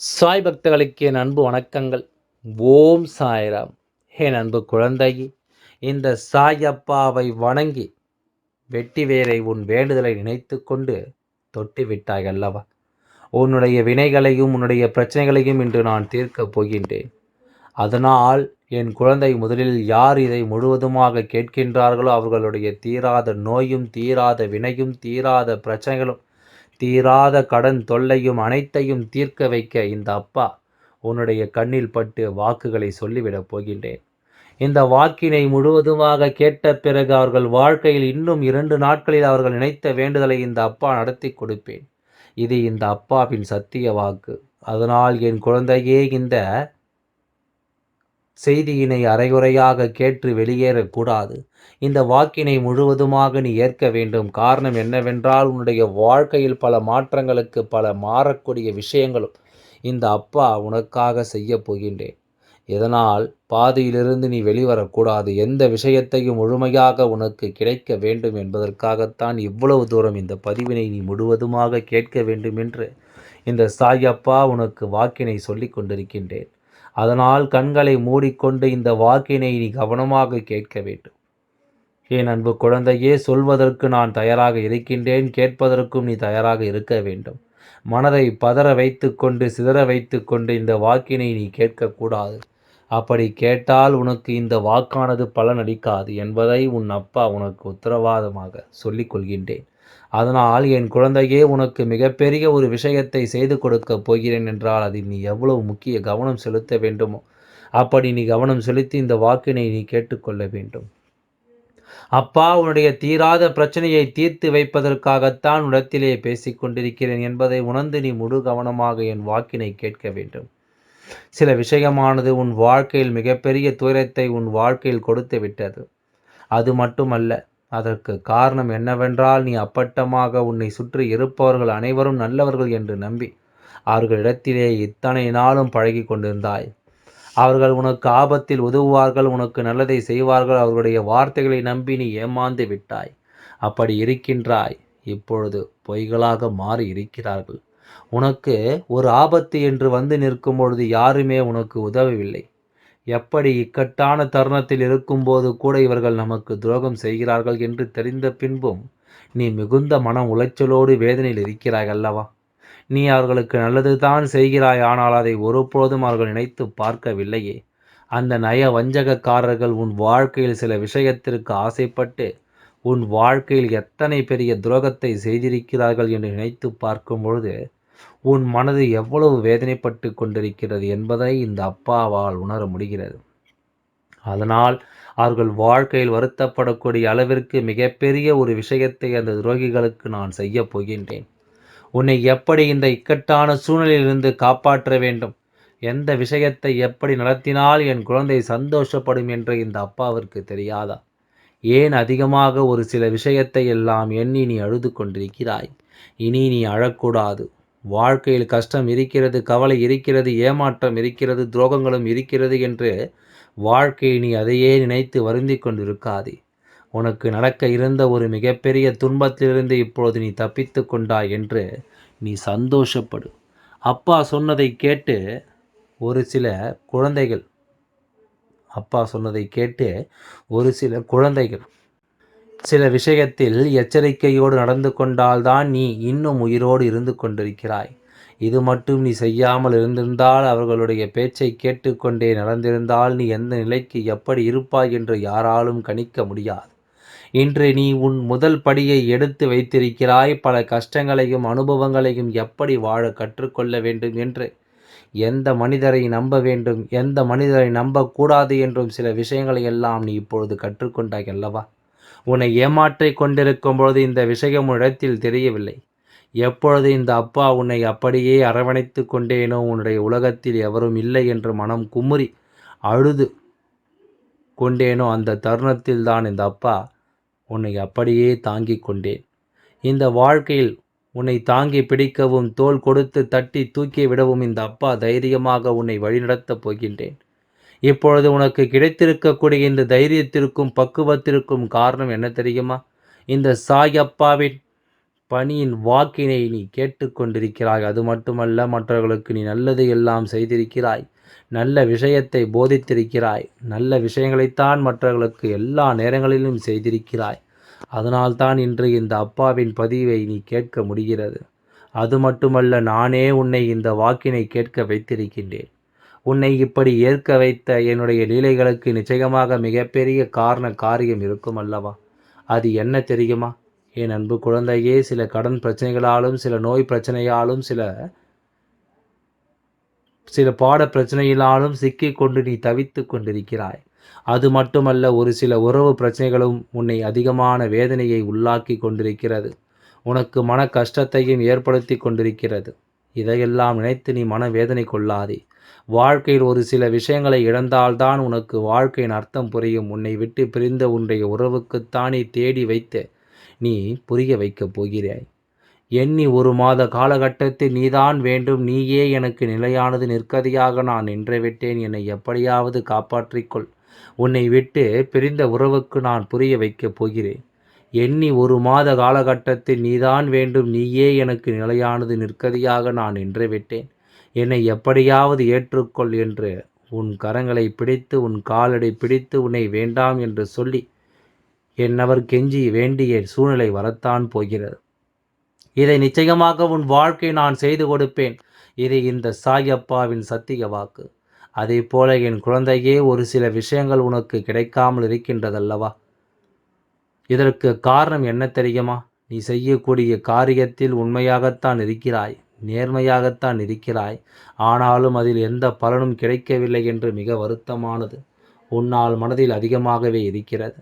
சாய் பக்தர்களுக்கு என் அன்பு வணக்கங்கள். ஓம் சாய்ராம். என் அன்பு குழந்தை இந்த சாயப்பாவை வணங்கி வெட்டி வேரை உன் வேண்டுதலை நினைத்து கொண்டு தொட்டி விட்டாய் அல்லவா? உன்னுடைய வினைகளையும் உன்னுடைய பிரச்சனைகளையும் இன்று நான் தீர்க்கப் போகின்றேன். அதனால் என் குழந்தை முதலில் யார் இதை முழுவதுமாக கேட்கின்றார்களோ அவர்களுடைய தீராத நோயும் தீராத வினையும் தீராத பிரச்சனைகளும் தீராத கடன் தொல்லையும் அனைத்தையும் தீர்க்க வைக்க இந்த அப்பா உன்னுடைய கண்ணில் பட்டு வாக்குகளை சொல்லிவிடப் போகின்றேன். இந்த வாக்கினை முழுவதுமாக கேட்ட பிறகு அவர்கள் வாழ்க்கையில் இன்னும் இரண்டு நாட்களில் அவர்கள் நினைத்த வேண்டுதலை இந்த அப்பா நடத்தி கொடுப்பேன். இது இந்த அப்பாவின் சத்திய வாக்கு. அதனால் என் குழந்தையே இந்த செய்தியினை அரைகுறையாக கேட்டு வெளியேறக்கூடாது. இந்த வாக்கினை முழுவதுமாக நீ ஏற்க வேண்டும். காரணம் என்னவென்றால் உன்னுடைய வாழ்க்கையில் பல மாற்றங்களுக்கு பல மாறக்கூடிய விஷயங்களும் இந்த அப்பா உனக்காக செய்ய போகின்றேன். இதனால் பாதியிலிருந்து நீ வெளிவரக்கூடாது. எந்த விஷயத்தையும் முழுமையாக உனக்கு கிடைக்க வேண்டும் என்பதற்காகத்தான் இவ்வளவு தூரம் இந்த பதிவினை நீ முழுவதுமாக கேட்க வேண்டும் என்று இந்த சாயப்பா உனக்கு வாக்கினை சொல்லிக் கொண்டிருக்கின்றேன். அதனால் கண்களை மூடிக்கொண்டு இந்த வாக்கினை நீ கவனமாக கேட்க வேண்டும். என் அன்பு குழந்தையே சொல்வதற்கு நான் தயாராக இருக்கின்றேன் கேட்பதற்கும் நீ தயாராக இருக்க வேண்டும். மனதை பதற வைத்து கொண்டு சிதற வைத்து கொண்டு இந்த வாக்கினை நீ கேட்கக்கூடாது. அப்படி கேட்டால் உனக்கு இந்த வாக்கானது பலனளிக்காது என்பதை உன் அப்பா உனக்கு உத்தரவாதமாக சொல்லிக் கொள்கின்றேன். அதனால் என் குழந்தையே உனக்கு மிகப்பெரிய ஒரு விஷயத்தை செய்து கொடுக்கப் போகிறேன் என்றால் அதில் நீ எவ்வளவு முக்கிய கவனம் செலுத்த வேண்டுமோ அப்படி நீ கவனம் செலுத்தி இந்த வாக்கினை நீ கேட்டுக்கொள்ள வேண்டும். அப்பா உன்னுடைய தீராத பிரச்சனையை தீர்த்து வைப்பதற்காகத்தான் உடத்திலே பேசிக் கொண்டிருக்கிறேன் என்பதை உணர்ந்து நீ முழு கவனமாக என் வாக்கினை கேட்க வேண்டும். சில விஷயமானது உன் வாழ்க்கையில் மிகப்பெரிய துயரத்தை உன் வாழ்க்கையில் கொடுத்து விட்டது. அது மட்டுமல்ல அதற்கு காரணம் என்னவென்றால் நீ அப்பட்டமாக உன்னை சுற்றி இருப்பவர்கள் அனைவரும் நல்லவர்கள் என்று நம்பி அவர்களிடத்திலே இத்தனை நாளும் பழகி கொண்டிருந்தாய். அவர்கள் உனக்கு ஆபத்தில் உதவுவார்கள் உனக்கு நல்லதை செய்வார்கள் அவர்களுடைய வார்த்தைகளை நம்பி நீ ஏமாந்து விட்டாய். அப்படி இருக்கின்றாய். இப்பொழுது பொய்களாக மாறி இருக்கிறார்கள். உனக்கு ஒரு ஆபத்து என்று வந்து நிற்கும் பொழுது யாருமே உனக்கு உதவவில்லை. எப்படி இக்கட்டான தருணத்தில் இருக்கும்போது கூட இவர்கள் நமக்கு துரோகம் செய்கிறார்கள் என்று தெரிந்த பின்பும் நீ மிகுந்த மன உளைச்சலோடு வேதனையில் இருக்கிறாய் அல்லவா? நீ அவர்களுக்கு நல்லது தான் செய்கிறாய் ஆனால் அதை ஒருபோதும் அவர்கள் நினைத்து பார்க்கவில்லையே. அந்த நய வஞ்சகக்காரர்கள் உன் வாழ்க்கையில் சில விஷயத்திற்கு ஆசைப்பட்டு உன் வாழ்க்கையில் எத்தனை பெரிய துரோகத்தை செய்திருக்கிறார்கள் என்று நினைத்து பார்க்கும் பொழுது உன் மனது எவ்வளவு வேதனைப்பட்டு கொண்டிருக்கிறது என்பதை இந்த அப்பாவால் உணர முடிகிறது. அதனால் அவர்கள் வாழ்க்கையில் வருத்தப்படக்கூடிய அளவிற்கு மிகப்பெரிய ஒரு விஷயத்தை அந்த துரோகிகளுக்கு நான் செய்ய போகின்றேன். உன்னை எப்படி இந்த இக்கட்டான சூழ்நிலையிலிருந்து காப்பாற்ற வேண்டும்? எந்த விஷயத்தை எப்படி நடத்தினால் என் குழந்தை சந்தோஷப்படும் என்று இந்த அப்பாவிற்கு தெரியாதா? ஏன் அதிகமாக ஒரு சில விஷயத்தை எல்லாம் எண்ணி நீ அழுது கொண்டிருக்கிறாய்? இனி நீ அழக்கூடாது. வாழ்க்கையில் கஷ்டம் இருக்கிறது கவலை இருக்கிறது ஏமாற்றம் இருக்கிறது துரோகங்களும் இருக்கிறது என்று வாழ்க்கையை நீ அதையே நினைத்து வருந்தி கொண்டிருக்காதே. உனக்கு நடக்க இருந்த ஒரு மிகப்பெரிய துன்பத்திலிருந்து இப்பொழுது நீ தப்பித்து கொண்டாய் என்று நீ சந்தோஷப்படு. அப்பா சொன்னதை கேட்டு ஒரு சில குழந்தைகள் அப்பா சொன்னதை கேட்டு ஒரு சில குழந்தைகள் சில விஷயத்தில் எச்சரிக்கையோடு நடந்து கொண்டால்தான் நீ இன்னும் உயிரோடு இருந்து கொண்டிருக்கிறாய். இது மட்டும் நீ செய்யாமல் இருந்திருந்தால் அவர்களுடைய பேச்சை கேட்டுக்கொண்டே நடந்திருந்தால் நீ எந்த நிலைக்கு எப்படி இருப்பாய் என்று யாராலும் கணிக்க முடியாது. இன்று நீ உன் முதல் படியை எடுத்து வைத்திருக்கிறாய். பல கஷ்டங்களையும் அனுபவங்களையும் எப்படி வாழ கற்றுக்கொள்ள வேண்டும் என்று. எந்த மனிதரை நம்ப வேண்டும்? எந்த மனிதரை நம்பக்கூடாது என்றும் சில விஷயங்களை எல்லாம் நீ இப்பொழுது கற்றுக்கொண்டாய் அல்லவா? உன்னை ஏமாற்றிக் கொண்டிருக்கும் பொழுது இந்த விஷயம் இடத்தில் தெரியவில்லை. எப்பொழுது இந்த அப்பா உன்னை அப்படியே அரவணைத்து கொண்டேனோ உன்னுடைய உலகத்தில் எவரும் இல்லை என்று மனம் குமுறி அழுது கொண்டேனோ அந்த தருணத்தில் தான் இந்த அப்பா உன்னை அப்படியே தாங்கிக் கொண்டேன். இந்த வாழ்க்கையில் உன்னை தாங்கி பிடிக்கவும் தோல் கொடுத்து தட்டி தூக்கி விடவும் இந்த அப்பா தைரியமாக உன்னை வழிநடத்தப் போகின்றேன். இப்பொழுது உனக்கு கிடைத்திருக்கக்கூடிய இந்த தைரியத்திற்கும் பக்குவத்திற்கும் காரணம் என்ன தெரியுமா? இந்த சாயப்பாவின் பணியின் வாக்கினை நீ கேட்டுக்கொண்டிருக்கிறாய். அது மட்டுமல்ல மற்றவர்களுக்கு நீ நல்லது எல்லாம் செய்திருக்கிறாய். நல்ல விஷயத்தை போதித்திருக்கிறாய். நல்ல விஷயங்களைத்தான் மற்றவர்களுக்கு எல்லா நேரங்களிலும் செய்திருக்கிறாய். அதனால்தான் இன்று இந்த அப்பாவின் பதிவை நீ கேட்க முடிகிறது. அது மட்டுமல்ல நானே உன்னை இந்த வாக்கினை கேட்க வைத்திருக்கின்றேன். உன்னை இப்படி ஏற்க வைத்த என்னுடைய லீலைகளுக்கு நிச்சயமாக மிகப்பெரிய காரண காரியம் இருக்கும் அல்லவா? அது என்ன தெரியுமா? என் அன்பு குழந்தையே சில கடன் பிரச்சனைகளாலும் சில நோய் பிரச்சனையாலும் சில சில பாட பிரச்சனையினாலும் சிக்கிக் கொண்டு நீ தவித்து கொண்டிருக்கிறாய். அது மட்டுமல்ல ஒரு சில உறவு பிரச்சனைகளும் உன்னை அதிகமான வேதனையை உள்ளாக்கி கொண்டிருக்கிறது. உனக்கு மன கஷ்டத்தையும் ஏற்படுத்தி கொண்டிருக்கிறது. இதையெல்லாம் நினைத்து நீ மன வேதனை கொள்ளாதே. வாழ்க்கையில் ஒரு சில விஷயங்களை இழந்தால்தான் உனக்கு வாழ்க்கையின் அர்த்தம் புரியும். உன்னை விட்டு பிரிந்த உன்னுடைய உறவுக்குத்தானே தேடி வைத்து நீ புரிய வைக்கப் போகிறாய். எண்ணி ஒரு மாத காலகட்டத்தில் நீதான் வேண்டும். நீயே எனக்கு நிலையானது நிற்கதியாக நான் நின்றுவிட்டேன் என்னை எப்படியாவது காப்பாற்றிக்கொள். உன்னை விட்டு பிரிந்த உறவுக்கு நான் புரிய வைக்கப் போகிறேன். எண்ணி ஒரு மாத காலகட்டத்தில் நீதான் வேண்டும். நீயே எனக்கு நிலையானது நிற்கதியாக நான் நின்றுவிட்டேன் என்னை எப்படியாவது ஏற்றுக்கொள் என்று உன் கரங்களை பிடித்து உன் காலடை பிடித்து உன்னை வேண்டாம் என்று சொல்லி என்னவர் கெஞ்சி வேண்டிய சூழ்நிலை வரத்தான் போகிறது. இதை நிச்சயமாக உன் வாழ்க்கை நான் செய்து கொடுப்பேன். இது இந்த சாயப்பாவின் சத்திய வாக்கு. அதே போல என் குழந்தையே ஒரு சில விஷயங்கள் உனக்கு கிடைக்காமல் இருக்கின்றதல்லவா? இதற்கு காரணம் என்ன தெரியுமா? நீ செய்யக்கூடிய காரியத்தில் உண்மையாகத்தான் இருக்கிறாய். நேர்மையாகத்தான் இருக்கிறாய். ஆனாலும் அதில் எந்த பலனும் கிடைக்கவில்லை என்று மிக வருத்தமானது. உன்னால் மனதில் அதிகமாகவே இருக்கிறது.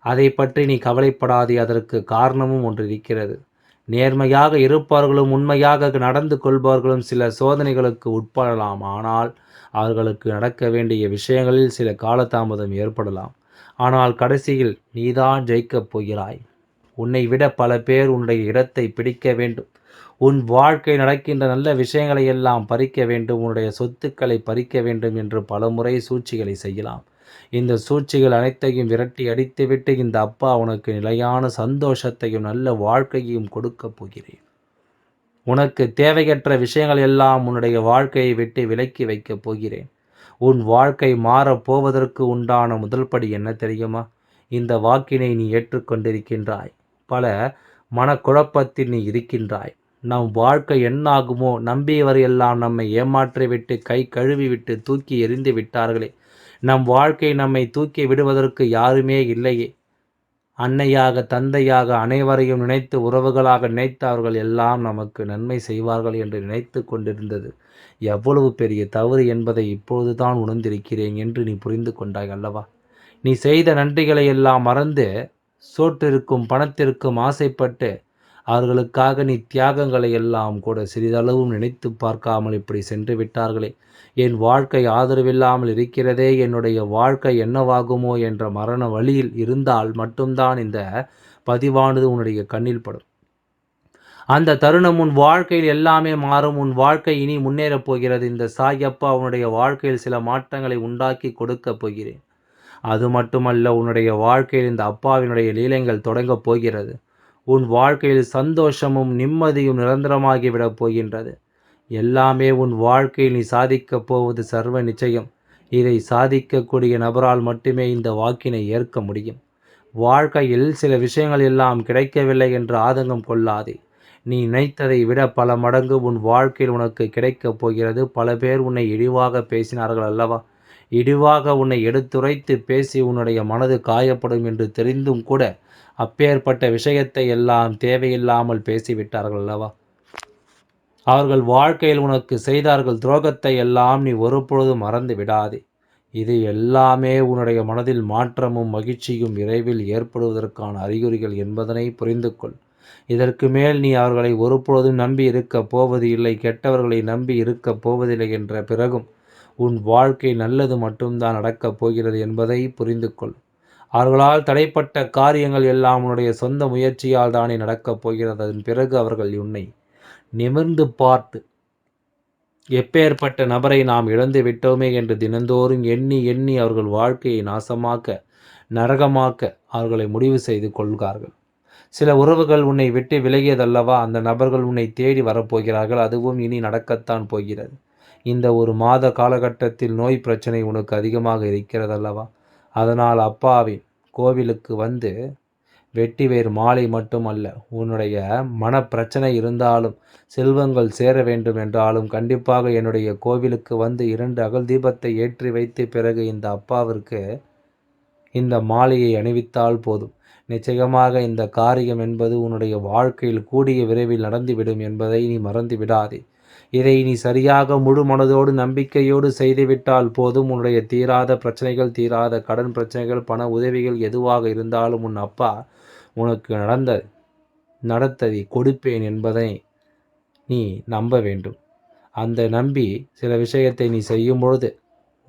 அதை பற்றி நீ கவலைப்படாதே அதற்கு காரணமும் ஒன்று இருக்கிறது. நேர்மையாக இருப்பவர்களும் உண்மையாக நடந்து கொள்பவர்களும் சில சோதனைகளுக்கு உட்படலாம். ஆனால் அவர்களுக்கு நடக்க வேண்டிய விஷயங்களில் சில காலதாமதம் ஏற்படலாம். ஆனால் கடைசியில் நீதான் ஜெயிக்கப் போகிறாய். உன்னை விட பல பேர் உன்னுடைய இடத்தை பிடிக்க வேண்டும். உன் வாழ்க்கை நடக்கின்ற நல்ல விஷயங்களை எல்லாம் பறிக்க வேண்டும். உன்னுடைய சொத்துக்களை பறிக்க வேண்டும் என்று பலமுறை சூழ்ச்சிகளை செய்யலாம். இந்த சூழ்ச்சிகள் அனைத்தையும் விரட்டி அடித்துவிட்டு இந்த அப்பா உனக்கு நிலையான சந்தோஷத்தையும் நல்ல வாழ்க்கையையும் கொடுக்கப் போகிறேன். உனக்கு தேவையற்ற விஷயங்கள் எல்லாம் உன்னுடைய வாழ்க்கையை விட்டு விலக்கி வைக்கப் போகிறேன். உன் வாழ்க்கை மாறப்போவதற்கு உண்டான முதல் படி என்ன தெரியுமா? இந்த வாக்கினை நீ ஏற்றுக்கொண்டிருக்கின்றாய். பல மனக்குழப்பத்தில் நீ இருக்கின்றாய். நம் வாழ்க்கை என்னாகுமோ நம்பியவர் எல்லாம் நம்மை ஏமாற்றிவிட்டு கை கழுவிவிட்டு தூக்கி எறிந்து விட்டார்களே. நம் வாழ்க்கை நம்மை தூக்கி விடுவதற்கு யாருமே இல்லையே. அன்னையாக தந்தையாக அனைவரையும் நினைத்து உறவுகளாக நினைத்தவர்கள் எல்லாம் நமக்கு நன்மை செய்வார்கள் என்று நினைத்து கொண்டிருந்தது. எவ்வளவு பெரிய தவறு என்பதை இப்பொழுதுதான் உணர்ந்திருக்கிறேன் என்று நீ புரிந்து கொண்டாய் அல்லவா? நீ செய்த நன்றிகளை எல்லாம் மறந்து சோற்றிற்கும் பணத்திற்கும் ஆசைப்பட்டு அவர்களுக்காக நீ தியாகங்களை எல்லாம் கூட சிறிதளவும் நினைத்து பார்க்காமல் இப்படி சென்று விட்டார்களே. என் வாழ்க்கை ஆதரவில்லாமல் இருக்கிறதே என்னுடைய வாழ்க்கை என்னவாகுமோ என்ற மரண வழியில் இருந்தால் மட்டும்தான் இந்த பதிவானது உன்னுடைய கண்ணில் படும். அந்த தருணம் உன் வாழ்க்கையில் எல்லாமே மாறும் உன் வாழ்க்கை இனி முன்னேறப் போகிறது. இந்த சாயப்பா உன்னுடைய வாழ்க்கையில் சில மாற்றங்களை உண்டாக்கி கொடுக்கப் போகிறேன். அது மட்டுமல்ல உன்னுடைய வாழ்க்கையில் இந்த அப்பாவினுடைய லீலைகள் தொடங்கப் போகிறது. உன் வாழ்க்கையில் சந்தோஷமும் நிம்மதியும் நிரந்தரமாகிவிடப் போகின்றது. எல்லாமே உன் வாழ்க்கையில் நீ சாதிக்கப் போவது சர்வ நிச்சயம். இதை சாதிக்கக்கூடிய நபரால் மட்டுமே இந்த வாக்கினை ஏற்க முடியும். வாழ்க்கையில் சில விஷயங்கள் எல்லாம் கிடைக்கவில்லை என்று ஆதங்கம் கொள்ளாதே. நீ நினைத்ததை விட பல மடங்கு உன் வாழ்க்கையில் உனக்கு கிடைக்கப் போகிறது. பல பேர் உன்னை இழிவாக பேசினார்கள் அல்லவா? இடிவாக உன்னை எடுத்துரைத்து பேசி உன்னுடைய மனது காயப்படும் என்று தெரிந்தும் கூட அப்பேற்பட்ட விஷயத்தை எல்லாம் தேவையில்லாமல் பேசிவிட்டார்கள் அல்லவா? அவர்கள் வாழ்க்கையில் உனக்கு செய்தார்கள் துரோகத்தை எல்லாம் நீ ஒருபொழுதும் மறந்து விடாதே. இது எல்லாமே உன்னுடைய மனதில் மாற்றமும் மகிழ்ச்சியும் விரைவில் ஏற்படுவதற்கான அறிகுறிகள் என்பதனை புரிந்து கொள் இதற்கு மேல் நீ அவர்களை ஒருபொழுதும் நம்பி இருக்கப் போவது இல்லை கெட்டவர்களை நம்பி இருக்கப் போவதில்லை என்ற பிறகும் உன் வாழ்க்கை நல்லது மட்டும்தான் நடக்கப் போகிறது என்பதை புரிந்து கொள் அவர்களால் தடைப்பட்ட காரியங்கள் எல்லாம் உன்னுடைய சொந்த முயற்சியால் தானே நடக்கப் போகிறது. அதன் பிறகு அவர்கள் உன்னை நிமிர்ந்து பார்த்து எப்பேற்பட்ட நபரை நாம் இழந்து விட்டோமே என்று தினந்தோறும் எண்ணி எண்ணி அவர்கள் வாழ்க்கையை நாசமாக்க நரகமாக்க அவர்களை முடிவு செய்து கொள்கிறார்கள் சில உறவுகள் உன்னை விட்டு விலகியதல்லவா? அந்த நபர்கள் உன்னை தேடி வரப்போகிறார்கள் அதுவும் இனி நடக்கத்தான் போகிறது. இந்த ஒரு மாத காலகட்டத்தில் நோய் பிரச்சனை உனக்கு அதிகமாக இருக்கிறதல்லவா? அதனால் அப்பாவின் கோவிலுக்கு வந்து வெட்டி வேறு மாலை மட்டுமல்ல உன்னுடைய மனப்பிரச்சனை இருந்தாலும் செல்வங்கள் சேர வேண்டும் என்றாலும் கண்டிப்பாக என்னுடைய கோவிலுக்கு வந்து இரண்டு அகல் தீபத்தை ஏற்றி வைத்து பிறகு இந்த அப்பாவிற்கு இந்த மாலையை அணிவித்தால் போதும். நிச்சயமாக இந்த காரியம் என்பது உன்னுடைய வாழ்க்கையில் கூடிய விரைவில் நடந்துவிடும் என்பதை நீ மறந்து விடாதே இதை நீ சரியாக முழு மனதோடு நம்பிக்கையோடு செய்துவிட்டால் போதும். உன்னுடைய தீராத பிரச்சனைகள் தீராத கடன் பிரச்சனைகள் பண உதவிகள் எதுவாக இருந்தாலும் உன் அப்பா உனக்கு நடந்த நடத்ததை கொடுப்பேன் என்பதை நீ நம்ப வேண்டும். அந்த நம்பி சில விஷயத்தை நீ செய்யும் பொழுது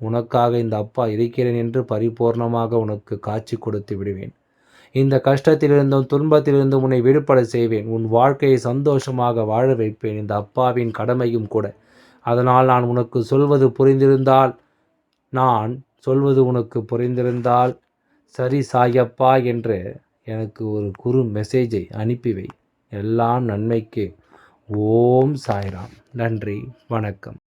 உனக்காக இந்த அப்பா இருக்கிறேன் என்று பரிபூர்ணமாக உனக்கு காட்சி கொடுத்து விடுவேன். இந்த கஷ்டத்திலிருந்தும் துன்பத்திலிருந்தும் உன்னை விடுபட செய்வேன். உன் வாழ்க்கையை சந்தோஷமாக வாழ வைப்பேன். இந்த அப்பாவின் கடமையும் கூட. அதனால் நான் உனக்கு சொல்வது புரிந்திருந்தால் நான் சொல்வது உனக்கு புரிந்திருந்தால் சரி சாயப்பா என்று எனக்கு ஒரு குறு மெசேஜை அனுப்பிவை எல்லாம் நன்மைக்கு. ஓம் சாய்ராம். நன்றி. வணக்கம்.